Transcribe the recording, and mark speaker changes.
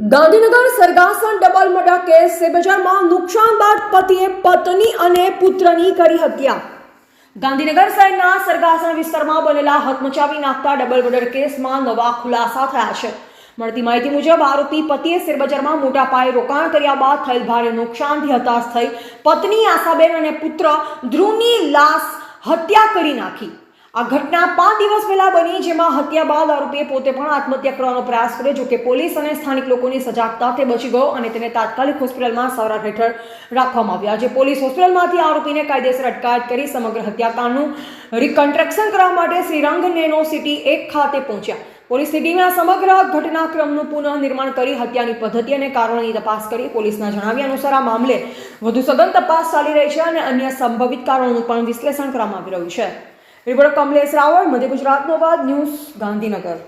Speaker 1: Gandhinagar Sargasan double murder case શેરબજારમાં નુકસાન બાદ પતિએ પત્ની અને પુત્રની કરી હત્યા. ગાંધીનગર શહેરના સરગાસણ વિસ્તારમાં બનેલા હતમચાવી નાખતા ડબલ મર્ડર કેસમાં નવા ખુલાસા થયા છે. મળતી માહિતી મુજબ, આરોપી પતિએ શેરબજારમાં મોટા પાયે રોકાણ કર્યા બાદ થયેલ ભારે નુકસાનથી હતાશ થઈ પત્ની આશાબેન અને પુત્ર ધ્રુવની લાશ હત્યા કરી નાખી. આ ઘટના પાંચ દિવસ પહેલા બની, જેમાં હત્યા બાદ આરોપીએ પોતે પણ આત્મહત્યા કરવાનો પ્રયાસ કર્યો, જોકે પોલીસ અને સ્થાનિક લોકોની સજાગતા તે બચી ગયો અને તેને તાત્કાલિક હોસ્પિટલમાં સારવાર હેઠળ રાખવામાં આવ્યા. આજે પોલીસ હોસ્પિટલમાંથી આરોપીને કાયદેસર અટકાયત કરી સમગ્ર હત્યાકાંડનું રિકન્સ્ટ્રક્શન કરવા માટે શ્રીરંગ નેનો સિટી એક ખાતે પહોંચ્યા. પોલીસ સિટીના સમગ્ર ઘટનાક્રમનું પુનઃનિર્માણ કરી હત્યાની પદ્ધતિ અને કારણોની તપાસ કરી પોલીસના જણાવ્યા અનુસાર આ મામલે વધુ સઘન તપાસ ચાલી રહી છે અને અન્ય સંભવિત કારણોનું પણ વિશ્લેષણ કરવામાં આવી રહ્યું છે. રિપોર્ટર કમલેશ રાવળ મધ્ય ગુજરાતનો બાદ ન્યૂઝ ગાંધીનગર.